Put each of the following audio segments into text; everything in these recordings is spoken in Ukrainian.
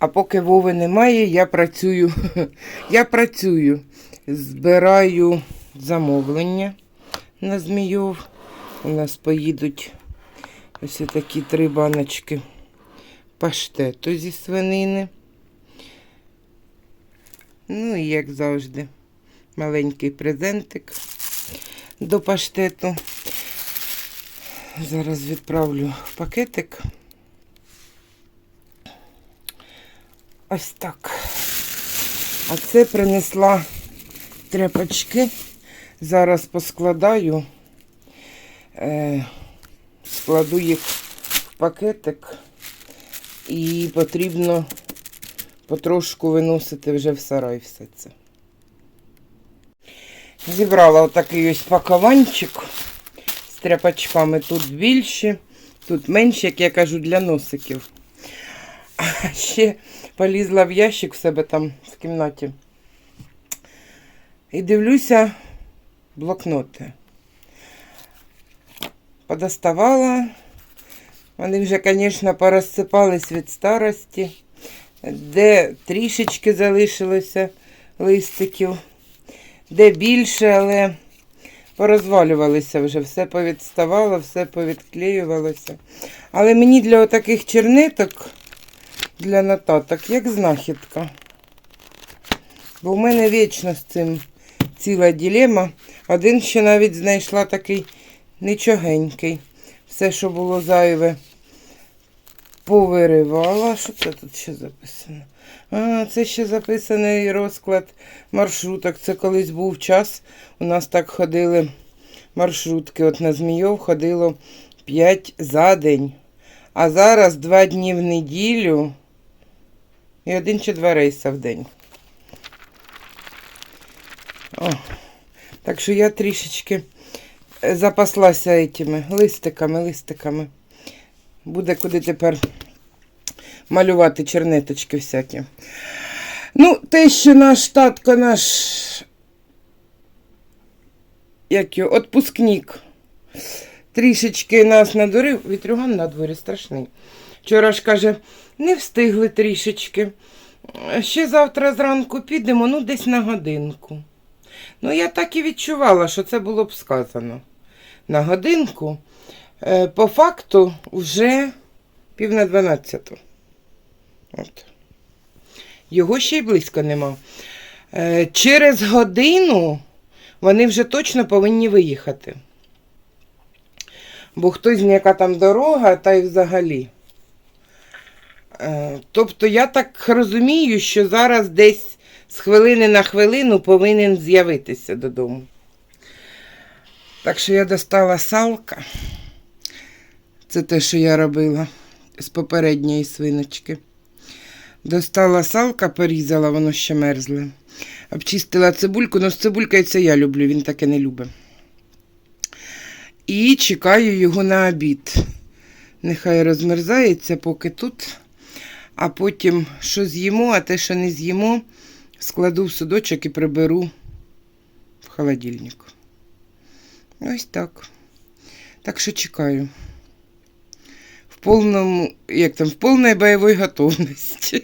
А поки Вови немає, я працюю. Я працюю. Збираю замовлення на Змійов. У нас поїдуть ось такі три баночки паштету зі свинини. Ну і як завжди, маленький презентик до паштету. Зараз відправлю пакетик. Ось так. А це принесла тряпочки. Зараз поскладаю, е, складу їх в пакетик і потрібно потрошку виносити вже в сарай все це. Зібрала отакий ось пакованчик з тряпочками. Тут більше, тут менше, як я кажу, для носиків. А ще полізла в ящик в себе там в кімнаті. І дивлюся блокноти. Подоставала. Вони вже, звісно, порозсипались від старості, де трішечки залишилося листиків, де більше, але порозвалювалися вже, все повідставало, все повідклеювалося. Але мені для отаких чернеток для нотаток, як знахідка. Бо в мене вічно з цим ціла ділема. Один ще навіть знайшла такий нічогенький. Все, що було зайве, повиривала. Що це тут ще записано? А, це ще записаний розклад маршруток. Це колись був час. У нас так ходили маршрутки. От на Змійов ходило 5 за день. А зараз 2 дні в неділю. І один чи два рейса в день. О, так що я трішечки запаслася этими листиками, листиками. Буде куди тепер малювати чернеточки всякі. Ну, те, що наш татко, наш як його, отпускник, трішечки нас надурив, вітрюган на дворі страшний. Вчора ж каже, не встигли трішечки. Ще завтра зранку підемо, ну, десь на годинку. Ну, я так і відчувала, що це було б сказано. На годинку. Е, По факту вже пів на дванадцяту. От. Його ще й близько нема. Е, Через годину вони вже точно повинні виїхати. Бо хтось яка там дорога, та й взагалі. Е, Тобто я так розумію, що зараз десь з хвилини на хвилину повинен з'явитися додому. Так що я достала салка. Це те, що я робила з попередньої свиночки. Достала салка, порізала, воно ще мерзле. Обчистила цибульку, ну з цибулькою це я люблю, він таке не любить. І чекаю його на обід. Нехай розмерзається, поки тут. А потім, що з'їмо, а те, що не з'їмо, складу в судочок і приберу в холодильник. Ось так. Так що чекаю. Повному, як там, в повній бойовій готовності.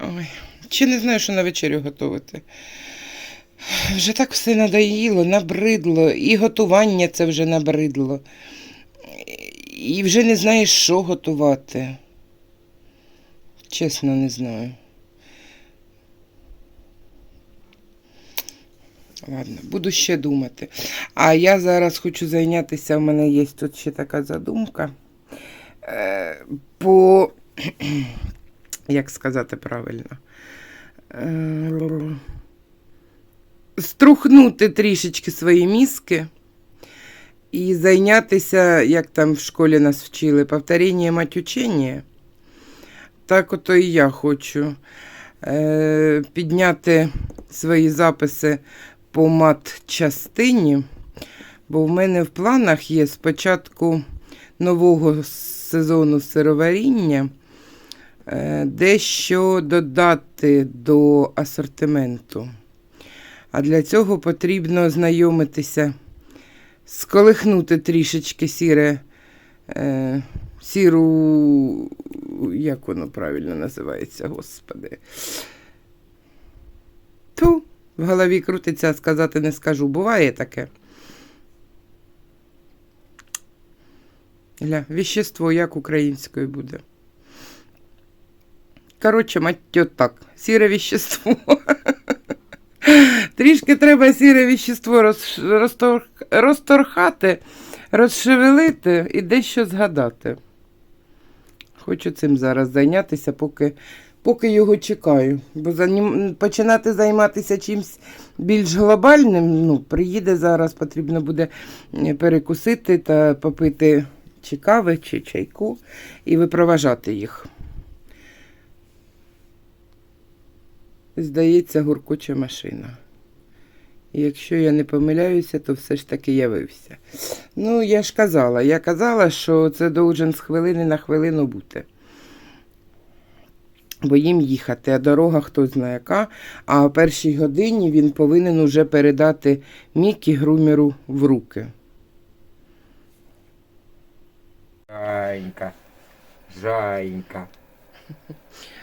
Ой, ще не знаю, що на вечерю готувати. Вже так все надоїло, набридло, і готування це вже набридло. І вже не знаєш, що готувати. Чесно, не знаю. Ладно, буду ще думати. А я зараз хочу зайнятися, у мене є тут ще така задумка. Е, по, як сказати правильно, е, струхнути трішечки свої мізки і зайнятися, як там в школі нас вчили, повторення матючення. Так ото і я хочу е, підняти свої записи по мат-частині, бо в мене в планах є спочатку нового сезону сироваріння е, дещо додати до асортименту. А для цього потрібно знайомитися, сколихнути трішечки сіре, е, сіру, як воно правильно називається, господи. В голові крутиться, сказати не скажу. Буває таке. Гля, віщество як українською буде. Коротше, мать так. Сіре віщество. Трішки треба сіре віщество роз, розтор, розторхати, розшевелити і дещо згадати. Хочу цим зараз зайнятися, поки, поки його чекаю. Бо занім, починати займатися чимось більш глобальним, ну, приїде зараз, потрібно буде е, перекусити та попити чи кави, чи чайку і випроважати їх. Здається, гуркоча машина. Якщо я не помиляюся, то все ж таки явився. Ну, я ж казала, я казала, що це должен з хвилини на хвилину бути. Бо їм їхати, а дорога хто знає яка. А о першій годині він повинен уже передати Мікі Грумеру в руки. Жаєнька. Жаєнька.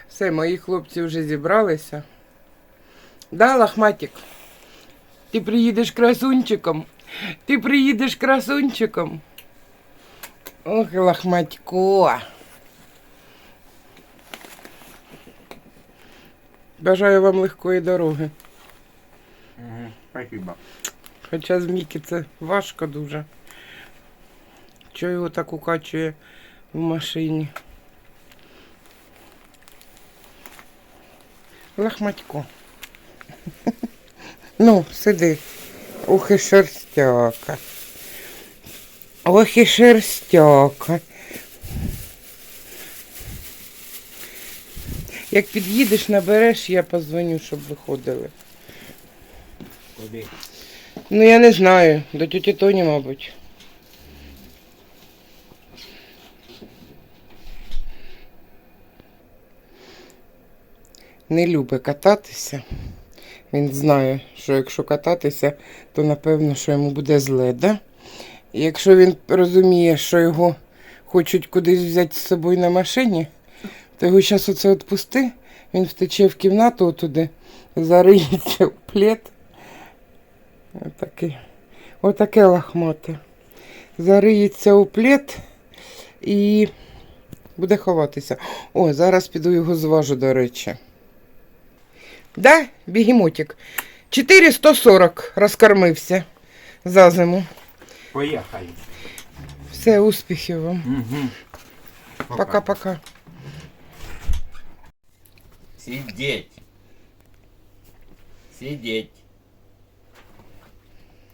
Все, мої хлопці вже зібралися. Да, лахматик? Ти приїдеш красунчиком. Ти приїдеш красунчиком. Ох, лахматько. Бажаю вам легкої дороги. Угу. Спасибо. Хоча з Мікі це важко дуже. Чого його так укачує в машині? Лахматько. Ну, сиди. Ох і шерстяка. Ох і шерстяка. Як під'їдеш, набереш, я позвоню, щоб виходили. Куди? Ну, я не знаю. До тіті Тоні, мабуть. Не любить кататися. Він знає, що якщо кататися, то напевно, що йому буде зле, да? І якщо він розуміє, що його хочуть кудись взяти з собою на машині, то його зараз оце відпусти, він втече в кімнату отуди, зариється в плед. Отаке, отаке лахмате. Зариється у плед і буде ховатися. О, зараз піду його зважу, до речі. Да, бігемотик. 440 розкормився за зиму. Поїхали. Все, успіхів вам. Угу. Пока-пока. Сидеть. Сидеть.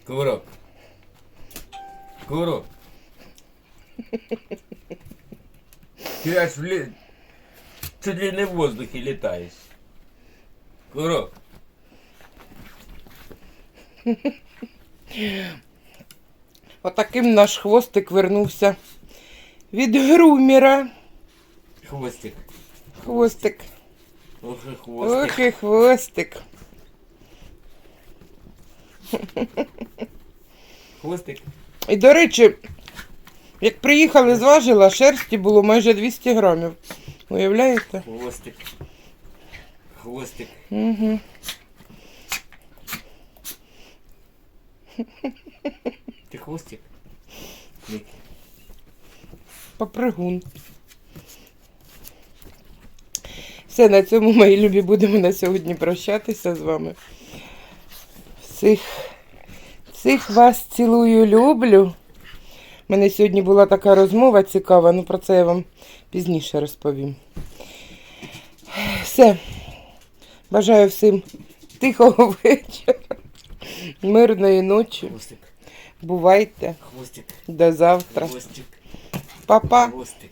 Курок. Курок. Ты аж в ле... Чуть ли не в воздухе летаешь. Курок. Отаким наш хвостик вернувся від грумера. Хвостик. Хвостик. Ох и хвостик. Ох і хвостик. Хвостик. І до речі, як приїхали з важила, шерсті було майже 200 грамів. Уявляєте? Хвостик. Хвостик. Угу. Ты хвостик? Попригун. Все, на цьому, мої любі, будемо на сьогодні прощатися з вами. Всіх, всіх вас цілую, люблю. У мене сьогодні була така розмова цікава, ну про це я вам пізніше розповім. Все. Бажаю всім тихого вечора, мирної ночі. Бувайте. Хвостик. До завтра. Па-па. Хвостик.